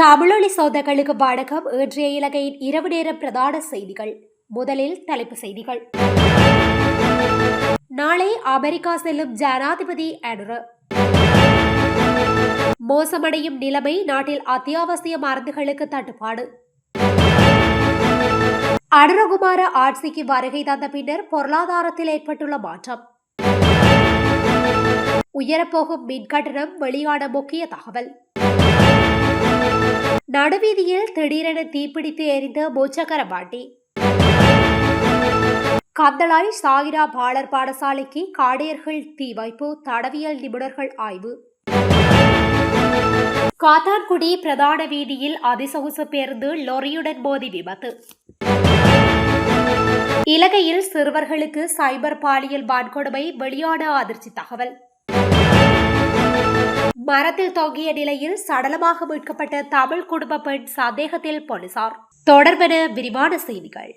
தமிழொலி சோதர்களுக்கு வணக்கம். இன்றைய இலங்கையின் இரவு நேர பிரதான செய்திகள். முதலில் தலைப்பு செய்திகள். நாளை அமெரிக்கா செல்லும் ஜனாதிபதி அனுரு. மோசமடையும் நிலைமை நாட்டில் அத்தியாவசிய மருந்துகளுக்கு தட்டுப்பாடு. அனுரகுமார ஆட்சிக்கு வருகை தந்த பின்னர் பொருளாதாரத்தில் ஏற்பட்டுள்ள மாற்றம். உயரப்போகும் மின் கட்டணம் வெளியான முக்கிய தகவல். நடுவீதியில் திடீரென தீப்பிடித்து எரிந்த மூச்சகர பாட்டி. கந்தளாய் சாகிரா பாலர் பாடசாலைக்கு காடையர்கள் தீ வைப்பு தடவியல் நிபுணர்கள் ஆய்வு. காத்தான்குடி பிரதான வீதியில் அதிசொகுசு பேருந்து லொரியுடன் மோதி விபத்து. இலங்கையில் சிறுவர்களுக்கு சைபர் பாலியல் வான்கொடுமை வெளியான அதிர்ச்சி தகவல். மரத்தில் தொங்கிய நிலையில் சடலமாக மீட்கப்பட்ட தமிழ் குடும்ப பெண் சந்தேகத்தில் போலீசார். தொடர்பென விரிவான செய்திகள்.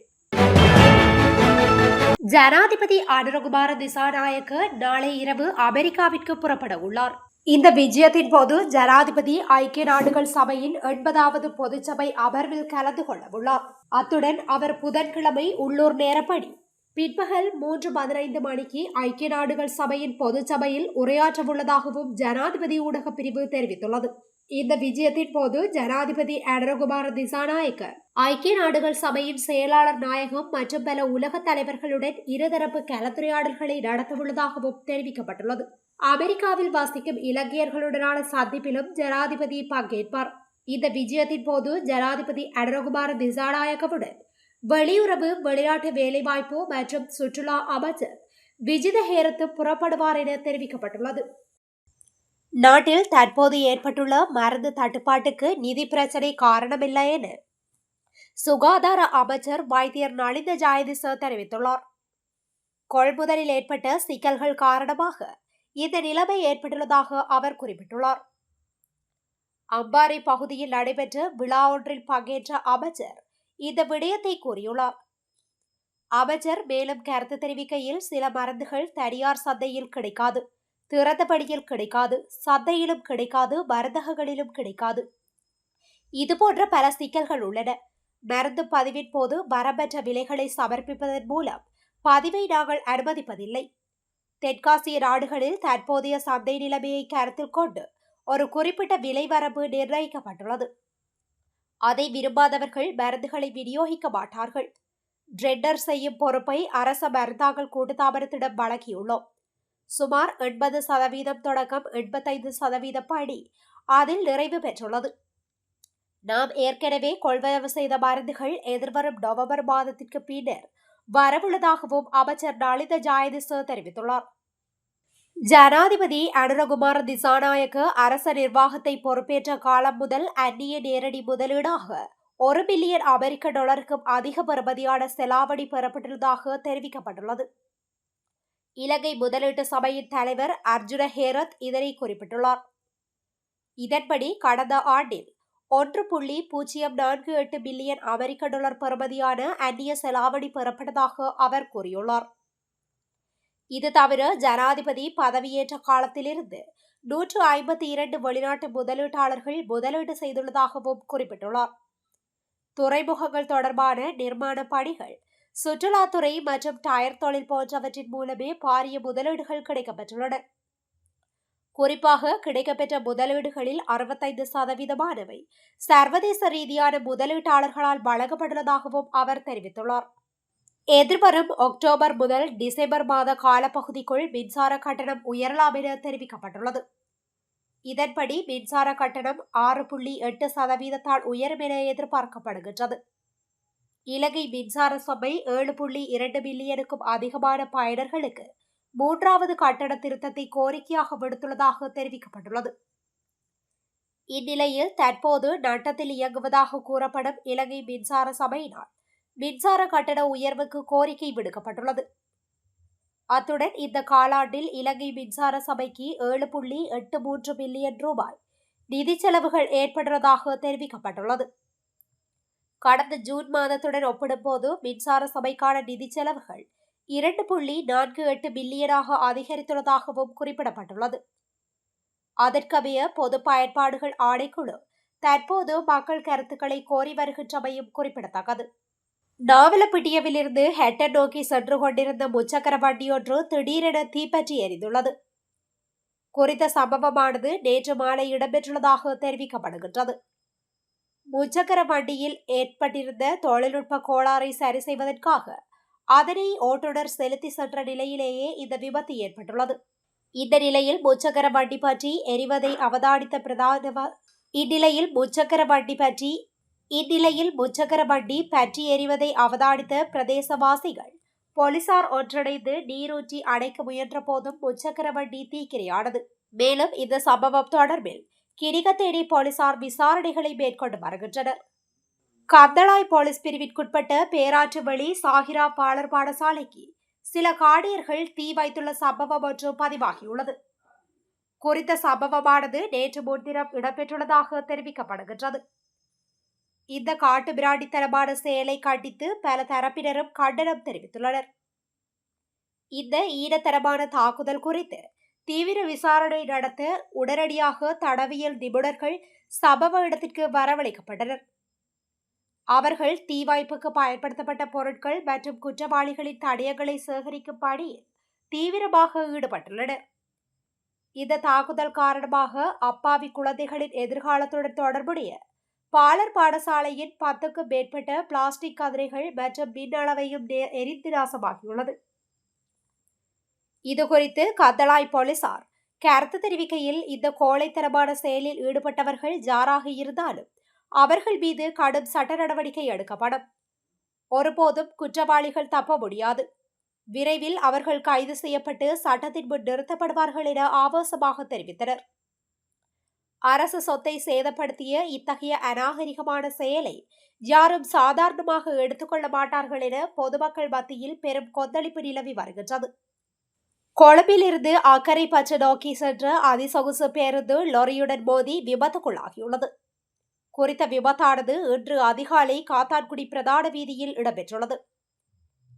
ஜனாதிபதி அனுரகுமார திசாநாயக்க நாளை இரவு அமெரிக்காவிற்கு புறப்பட உள்ளார். இந்த விஜயத்தின் போது ஜனாதிபதி ஐக்கிய நாடுகள் சபையின் எண்பதாவது பொதுச்சபை அமர்வில் கலந்து கொள்ள உள்ளார். அத்துடன் அவர் புதன்கிழமை உள்ளூர் நேரப்படி பிற்பகல் மூன்று பதினைந்து மணிக்கு ஐக்கிய நாடுகள் சபையின் பொதுச்சபையில் உரையாற்றவுள்ளதாகவும் ஜனாதிபதி ஊடக பிரிவு தெரிவித்துள்ளது. இந்த விஜயத்தின் போது ஜனாதிபதி அடரகுமார திசாநாயக்க ஐக்கிய நாடுகள் சபையின் செயலாளர் நாயகம் மற்றும் பல உலக தலைவர்களுடன் இருதரப்பு கலந்துரையாடல்களை நடத்தவுள்ளதாகவும் தெரிவிக்கப்பட்டுள்ளது. அமெரிக்காவில் வசிக்கும் இலங்கையர்களுடனான சந்திப்பிலும் ஜனாதிபதி பங்கேற்பார். இந்த விஜயத்தின் போது ஜனாதிபதி அடரகுமார திசாநாயகவுடன் வெளியுறவு வெளிநாட்டு வேலைவாய்ப்பு மற்றும் சுற்றுலா அமைச்சர் விஜித ஹேரத்து புறப்படுவார் என தெரிவிக்கப்பட்டுள்ளது. நாட்டில் தற்போது ஏற்பட்டுள்ள மருந்து தட்டுப்பாட்டுக்கு நிதி பிரச்சனை காரணமில்லை என சுகாதார அமைச்சர் வைத்தியர் நளிந்த ஜாயதிச தெரிவித்துள்ளார். கொள்முதலில் ஏற்பட்ட சிக்கல்கள் காரணமாக இந்த நிலைமை ஏற்பட்டுள்ளதாக அவர் குறிப்பிட்டுள்ளார். அம்பாறை பகுதியில் நடைபெற்ற விழா ஒன்றில் பங்கேற்ற அமைச்சர் இந்த விடயத்தை கூறியுள்ளார் அமைச்சர் மேலும் கருத்து தெரிவிக்கையில் சில மருந்துகள் தனியார் சந்தையில் கிடைக்காது. திறந்தபடியில் கிடைக்காது. சந்தையிலும் கிடைக்காது. மருந்தகங்களிலும் கிடைக்காது. இதுபோன்ற பல சிக்கல்கள் உள்ளன. மருந்து பதிவின் போது வரம்பற்ற விலைகளை சமர்ப்பிப்பதன் மூலம் பதிவை நாங்கள் அனுமதிப்பதில்லை. தெற்காசிய நாடுகளில் தற்போதைய சந்தை நிலைமையை கருத்தில் கொண்டு ஒரு குறிப்பிட்ட விலை வரம்பு நிர்ணயிக்கப்பட்டுள்ளது. அதை விரும்பாதவர்கள் மருந்துகளை விநியோகிக்க மாட்டார்கள். ட்ரெண்டர் செய்யும் பொறுப்பை அரச மருந்தாக்கல் கூட்டுத்தாபனத்திடம் வழங்கியுள்ளோம். சுமார் எண்பது சதவீதம் தொடக்கம் எண்பத்தைந்து சதவீத படி அதில் நிறைவு பெற்றுள்ளது. நாம் ஏற்கனவே கொள்வனவு செய்த மருந்துகள் எதிர்வரும் நவம்பர் மாதத்திற்கு பின்னர் வரவுள்ளதாகவும் அமைச்சர் நளித ஜாயதிச தெரிவித்துள்ளார். ஜனாதிபதி அனுரகுமார் திசாநாயக்க அரச நிர்வாகத்தை பொறுப்பேற்ற காலம் முதல் அந்நிய நேரடி முதலீடாக ஒரு பில்லியன் அமெரிக்க டாலருக்கும் அதிக பெறுமதியான செலாவணி பெறப்பட்டுள்ளதாக தெரிவிக்கப்பட்டுள்ளது. இலங்கை முதலீட்டு சபையின் தலைவர் அர்ஜுன ஹேரத் இதனை குறிப்பிட்டுள்ளார். இதன்படி கடந்த ஆண்டில் ஒன்று புள்ளி பூஜ்ஜியம் நான்கு எட்டு பில்லியன் அமெரிக்க டாலர் பெறுமதியான அந்நிய செலாவணி பெறப்பட்டதாக அவர் கூறியுள்ளார். இது தவிர ஜனாதிபதி பதவியேற்ற காலத்திலிருந்து நூற்று ஐம்பத்தி இரண்டு வெளிநாட்டு முதலீட்டாளர்கள் முதலீடு செய்துள்ளதாகவும் குறிப்பிட்டுள்ளார். துறைமுகங்கள் தொடர்பான நிர்மாண பணிகள் சுற்றுலாத்துறை மற்றும் டயர் தொழில் போன்றவற்றின் மூலமே பாரிய முதலீடுகள் கிடைக்கப்பெற்றுள்ளன. குறிப்பாக கிடைக்கப்பெற்ற முதலீடுகளில் அறுபத்தைந்து சதவீதமானவை சர்வதேச ரீதியான முதலீட்டாளர்களால் வழங்கப்பட்டுள்ளதாகவும் அவர் தெரிவித்துள்ளார். எதிர்வரும் அக்டோபர் முதல் டிசம்பர் மாத காலப்பகுதிக்குள் மின்சார கட்டணம் உயரலாம் என தெரிவிக்கப்பட்டுள்ளது. இதன்படி மின்சார கட்டணம் ஆறு புள்ளி எட்டு சதவீதத்தால் உயரும் என எதிர்பார்க்கப்படுகின்றது. இலங்கை மின்சார சபை ஏழு புள்ளி இரண்டு மில்லியனுக்கும் அதிகமான பயனர்களுக்கு மூன்றாவது கட்டண திருத்தத்தை கோரிக்கையாக விடுத்துள்ளதாக தெரிவிக்கப்பட்டுள்ளது. இந்நிலையில் தற்போது நட்டத்தில் இயங்குவதாக கூறப்படும் இலங்கை மின்சார சபையினால் மின்சார கட்டண உயர்வுக்கு கோரிக்கை விடுக்கப்பட்டுள்ளது. அத்துடன் இந்த காலாண்டில் இலங்கை மின்சார சபைக்கு ஏழு புள்ளி எட்டு மூன்று பில்லியன் ரூபாய் நிதி செலவுகள் ஏற்படுவதாக தெரிவிக்கப்பட்டுள்ளது. கடந்த ஜூன் மாதத்துடன் ஒப்பிடும்போது மின்சார சபைக்கான நிதி செலவுகள் இரண்டு புள்ளி நான்கு எட்டு பில்லியனாக அதிகரித்துள்ளதாகவும் குறிப்பிடப்பட்டுள்ளது. அதற்கமைய பொது பயன்பாடுகள் ஆணைக்குழு தற்போது மக்கள் கருத்துக்களை கோரி வருகின்றமையும் குறிப்பிடத்தக்கது. நாவலப்பிட்டியவிலிருந்து ஹெட்டன் நோக்கி சென்று கொண்டிருந்த முச்சக்கர வண்டியொன்று திடீரென தீப்பற்றி எரிந்துள்ளது. குறித்த சம்பவமானது நேற்று மாலை இடம்பெற்றுள்ளதாக தெரிவிக்கப்படுகின்றது. முச்சக்கர வண்டியில் ஏற்பட்டிருந்த தொழில்நுட்ப கோளாறை சரி செய்வதற்காக அதனை ஓட்டுநர் செலுத்தி சென்ற நிலையிலேயே இந்த விபத்து ஏற்பட்டுள்ளது. இந்த நிலையில் முச்சக்கர வண்டி பற்றி எரிவதை அவதானித்த பிரதான இந்நிலையில் முச்சக்கர வண்டி பற்றி இந்நிலையில் முச்சக்கர வண்டி பற்றி எறிவதை அவதானித்த பிரதேசவாசிகள் போலீசார் ஒன்றிணைந்து நீரூற்றி அடைக்க முயன்ற போதும் முச்சக்கர வண்டி தீக்கிரையானது. மேலும் இந்த சம்பவம் தொடர்பில் கிரிகத்தேடி போலீசார் விசாரணைகளை மேற்கொண்டு வருகின்றனர். கந்தளாய் போலீஸ் பிரிவிற்குட்பட்ட பேராற்று வழி சாகிரா பாலர் பாடசாலைக்கு சில காடியர்கள் தீ வைத்துள்ள சம்பவம் ஒன்று பதிவாகியுள்ளது. குறித்த சம்பவமானது நேற்று முன்தினம் இடம்பெற்றுள்ளதாக தெரிவிக்கப்படுகின்றது. இந்த காட்டு பிராண்டித்தனமான செயலை கண்டித்து பல தரப்பினரும் கண்டனம் தெரிவித்துள்ளனர். இந்த ஈனத்தனமான தாக்குதல் குறித்து தீவிர விசாரணை நடத்த உடனடியாக தடவியல் நிபுணர்கள் சம்பவ இடத்திற்கு வரவழைக்கப்பட்டனர். அவர்கள் தீவாய்ப்புக்கு பயன்படுத்தப்பட்ட பொருட்கள் மற்றும் குற்றவாளிகளின் தடயங்களை சேகரிக்கும் பணியில் தீவிரமாக ஈடுபட்டுள்ளனர். இந்த தாக்குதல் காரணமாக அப்பாவி குழந்தைகளின் எதிர்காலத்துடன் தொடர்புடைய பாலர் பாடசாலையின் பத்துக்கும் மேற்பட்ட பிளாஸ்டிக் கதிரைகள் மற்றும் மின் அளவையும் எரிந்து நாசமாகியுள்ளது. இதுகுறித்து கத்தலாய் போலீசார் கருத்து தெரிவிக்கையில் இந்த கோழைத்தனமான செயலில் ஈடுபட்டவர்கள் ஜாராக இருந்தாலும் அவர்கள் மீது கடும் சட்ட நடவடிக்கை எடுக்கப்படும். ஒருபோதும் குற்றவாளிகள் தப்ப முடியாது. விரைவில் அவர்கள் கைது செய்யப்பட்டு சட்டத்தின் முன் நிறுத்தப்படுவார்கள் என ஆபாசமாக தெரிவித்தனர். அரசு சொத்தை சேதப்படுத்திய இத்தகைய அநாகரிகமான செயலை யாரும் சாதாரணமாக எடுத்துக்கொள்ள மாட்டார்கள் என பொதுமக்கள் மத்தியில் பெரும் கொந்தளிப்பு நிலவி வருகின்றது. கொழும்பிலிருந்து அக்கறை பச்சை நோக்கி சென்ற அதிசொகுசு பேருந்து லொரியுடன் மோதி விபத்துக்குள்ளாகியுள்ளது. குறித்த விபத்தானது இன்று அதிகாலை காத்தான்குடி பிரதான வீதியில் இடம்பெற்றுள்ளது.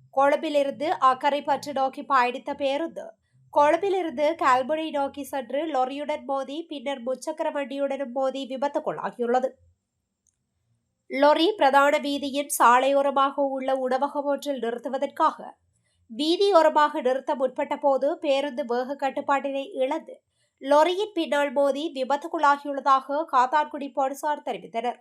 கொழும்பிலிருந்து அக்கறை பற்று நோக்கி பயணித்த பேருந்து கொழும்பிலிருந்து கல்முனை நோக்கி சென்று லொரியுடன் மோதி பின்னர் முச்சக்கர வண்டியுடனும் மோதி விபத்துக்குள்ளாகியுள்ளது லொரி பிரதான வீதியின் சாலையோரமாக உள்ள உணவகம் ஒன்றில் நிறுத்துவதற்காக வீதியோரமாக நிறுத்த முற்பட்ட போது பேருந்து வேக கட்டுப்பாட்டினை இழந்து லொரியின் பின்னால் மோதி விபத்துக்குள்ளாகியுள்ளதாக காத்தான்குடி போலீசார் தெரிவித்தனர்.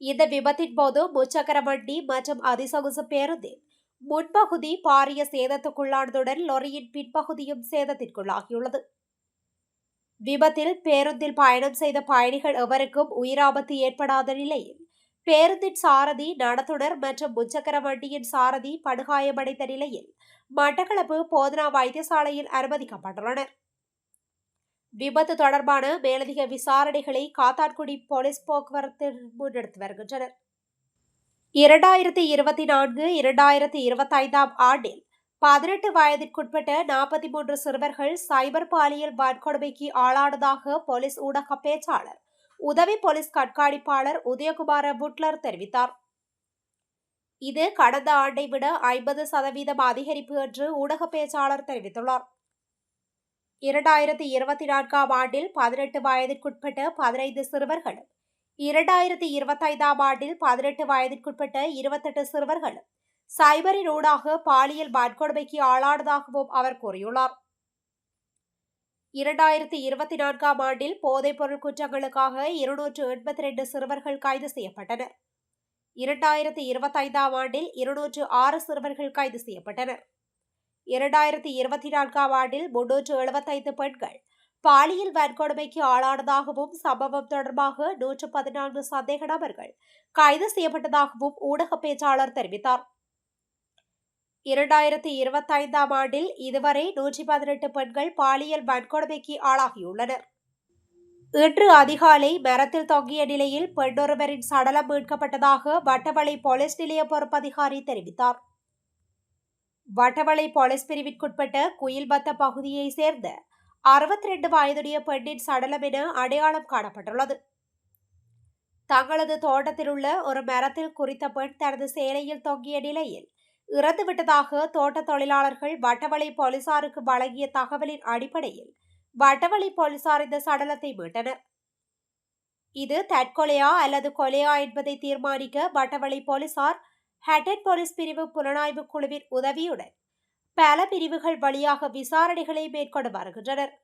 இந்த விபத்தின் போது முச்சக்கர வண்டி மற்றும் அதிசொகுசு பேருந்தில் முன்பகுதி பாரிய சேதத்துக்குள்ளானதுடன் லொரியின் பின்பகுதியும் சேதத்திற்குள்ளாகியுள்ளது. விபத்தில் பேருந்தில் பயணம் செய்த பயணிகள் எவருக்கும் உயிராபத்து ஏற்படாத நிலையில் பேருந்தின் சாரதி நடத்துனர் மற்றும் முச்சக்கர வண்டியின் சாரதி படுகாயமடைந்த நிலையில் மட்டக்களப்பு போதனா வைத்தியசாலையில் அனுமதிக்கப்பட்டுள்ளனர். விபத்து தொடர்பான மேலதிக விசாரணைகளை காத்தான்குடி போலீஸ் போக்குவரத்து முன்னெடுத்து வருகின்றனர். இரண்டாயிரத்தி இருபத்தி நான்கு இரண்டாயிரத்தி இருபத்தைந்தாம் ஆண்டில் பதினெட்டு வயதிற்குட்பட்ட நாற்பத்தி மூன்று சிறுவர்கள் சைபர் பாலியல் வன்கொடுமைக்கு ஆளானதாக போலீஸ் ஊடக பேச்சாளர் உதவி போலீஸ் கண்காணிப்பாளர் உதயகுமார புட்லர் தெரிவித்தார். இது கடந்த ஆண்டை விட ஐம்பது சதவீதம் அதிகரிப்பு என்று ஊடக பேச்சாளர் தெரிவித்துள்ளார். இரண்டாயிரத்தி இருபத்தி நான்காம் ஆண்டில் பதினெட்டு வயதிற்குட்பட்ட பதினைந்து சிறுவர்களும் இரண்டாயிரத்தி இருபத்தைந்தாம் ஆண்டில் பதினெட்டு வயதிற்குட்பட்ட இருபத்தெட்டு சிறுவர்களும் சைபரின் ஊடாக பாலியல் வன்கொடுமைக்கு ஆளானதாகவும் அவர் கூறியுள்ளார். இரண்டாயிரத்தி இருபத்தி நான்காம் ஆண்டில் போதைப்பொருள் குற்றங்களுக்காக இருநூற்று எண்பத்தி ரெண்டு சிறுவர்கள் கைது செய்யப்பட்டனர். இரண்டாயிரத்தி இருபத்தைந்தாம் ஆண்டில் இருநூற்று ஆறு சிறுவர்கள் கைது செய்யப்பட்டனர். இரண்டாயிரத்தி இருபத்தி நான்காம் ஆண்டில் முன்னூற்று எழுபத்தைந்து பெண்கள் பாலியல் வன்கொடுமைக்கு ஆளானதாகவும் சம்பவம் தொடர்பாக நூற்று பதினான்கு சந்தேக நபர்கள் கைது செய்யப்பட்டதாகவும் ஊடக பேச்சாளர் தெரிவித்தார். இரண்டாயிரத்தி இருபத்தைந்தாம் ஆண்டில் இதுவரை நூற்றி பதினெட்டு பெண்கள் பாலியல் வன்கொடுமைக்கு ஆளாகியுள்ளனர். இன்று அதிகாலை மரத்தில் தொங்கிய நிலையில் பெண்ணொருவரின் சடலம் மீட்கப்பட்டதாக வட்டவளை போலீஸ் நிலைய பொறுப்பதிகாரி தெரிவித்தார். வட்டவளை போலீஸ் பிரிவிற்குட்பட்ட குயில்பத்த பகுதியை சேர்ந்த அறுபத்தி ரெண்டு வயதுடைய பெண்ணின் சடலம் என அடையாளம் காணப்பட்டுள்ளது. தங்களது தோட்டத்தில் உள்ள ஒரு மரத்தில் குறித்த பெண் தனது சேலையில் தொங்கிய நிலையில் இறந்துவிட்டதாக தோட்ட தொழிலாளர்கள் வட்டவளை போலீசாருக்கு வழங்கிய தகவலின் அடிப்படையில் வட்டவழி போலீசார் இந்த சடலத்தை மீட்டனர். இது தற்கொலையா அல்லது கொலையா என்பதை தீர்மானிக்க வட்டவளை போலீசார் ஹேட்டன் போலீஸ் பிரிவு புலனாய்வு குழுவின் உதவியுடன் பல பிரிவுகள் வழியாக விசாரணைகளை மேற்கொண்டு வருகின்றனர்.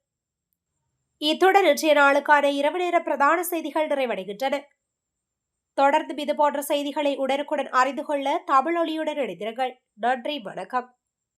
இத்துடன் இன்றைய நாளுக்கான இரவு நேர பிரதான செய்திகள் நிறைவடைகின்றன. தொடர்ந்து இது போன்ற செய்திகளை உடனுக்குடன் அறிந்து கொள்ள தமிழொலியுடன் இணைந்திருங்கள். நன்றி வணக்கம்.